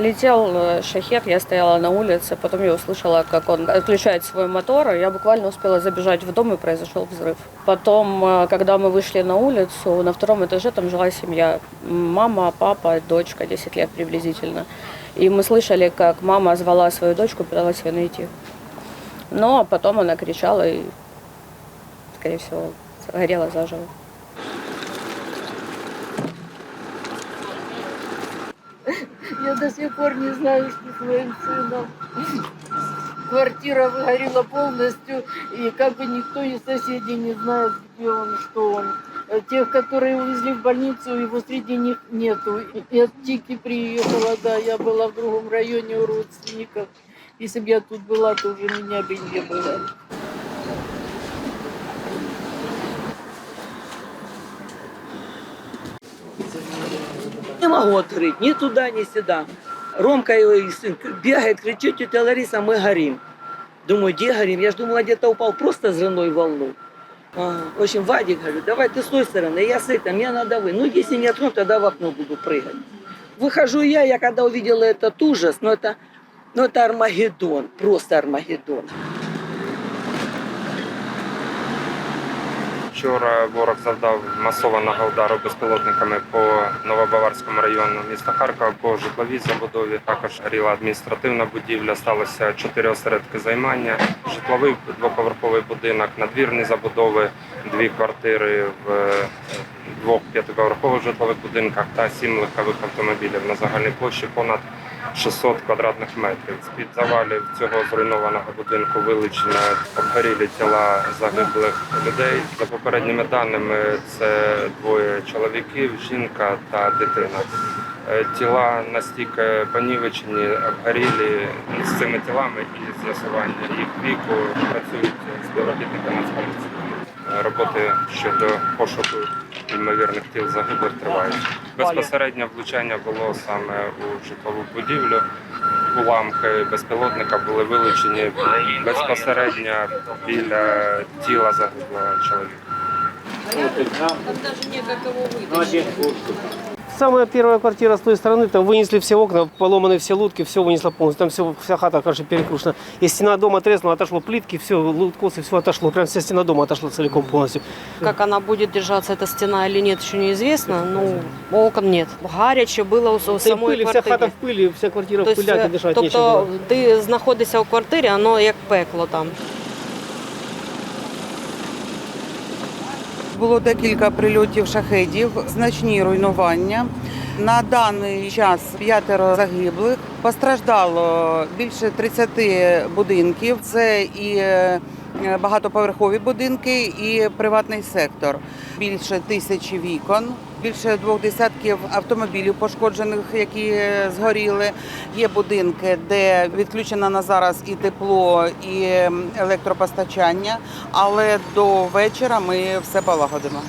Летел э, шахет, я стояла на улице, потом я услышала, как он отключает свой мотор, и я буквально успела забежать в дом, и произошел взрыв. Потом, э, когда мы вышли на улицу, на втором этаже там жила семья. Мама, папа, дочка, 10 лет приблизительно. И мы слышали, как мама звала свою дочку, пыталась ее найти. Но потом она кричала и, скорее всего, горела заживо. Я до сих пор не знаю, что с моим сыном. Квартира выгорела полностью, и как бы никто из соседей не знает, где он, что он. Э, Тех, которые увезли в больницу, его среди них нету. Я Тики приехала, да, я была в другом районе у родственников. Если бы я тут была, то уже меня бы не было. Не могу открыть ни туда, ни сюда. Ромка его и сын бегает, кричит, тетя Лариса, мы горим. Думаю, где горим? Я ж думала, где-то упал просто взрывной волну. Ага. В общем, Вадик говорит, давай ты с той стороны, я с этой, мне надо вы. Ну, если не открою, тогда в окно буду прыгать. Выхожу я, я когда увидела этот ужас, ну это, ну это Армагеддон, просто Армагеддон. Вчора ворог завдав масованого удару безпілотниками по Новобаварському району міста Харкова по житловій забудові. Також горіла адміністративна будівля. Сталося чотири осередки займання: житловий двоповерховий будинок, надвірні забудови, дві квартири в е, двох п'ятиповерхових житлових будинках та сім легкових автомобілів на загальній площі понад 600 квадратних метрів. З-під завалів цього зруйнованого будинку вилучено обгорілі тіла загиблих людей. За попередніми даними, це двоє чоловіків, жінка та дитина. Е, Тіла настільки понівечені, обгорілі з цими тілами і з'ясування їх віку працюють співробітники Нацполіції. Е, Роботи щодо пошуку ймовірних тіл загиблих тривають. Безпосереднє влучання було саме у житлову будівлю. Уламки безпілотника були вилучені безпосередньо біля тіла загиблого чоловіка Самая первая квартира с той стороны, там вынесли все окна, поломаны все лутки, все вынесло полностью. Там все, вся хата, короче, перекрушена. И стена дома треснула, отошло плитки, все, луткосы, все отошло. Прям вся стена дома отошла целиком полностью. Как она будет держаться, эта стена или нет, еще неизвестно. Ну, окон нет. Гаряче було у Да и самої пыли, вся квартирі. хата в пыли, вся квартира в Тобто, пыляке, дышать нечем тобто было. ти знаходишся у квартирі, воно як пекло там. Було декілька прильотів шахедів, значні руйнування. На даний час п'ятеро загиблих. Постраждало більше 30 будинків. Це і е, багатоповерхові будинки, і приватний сектор. Більше тисячі вікон, більше двох десятків автомобілів пошкоджених, які згоріли. Є будинки, де відключено на зараз і тепло, і електропостачання. Але до вечора ми все полагодимо.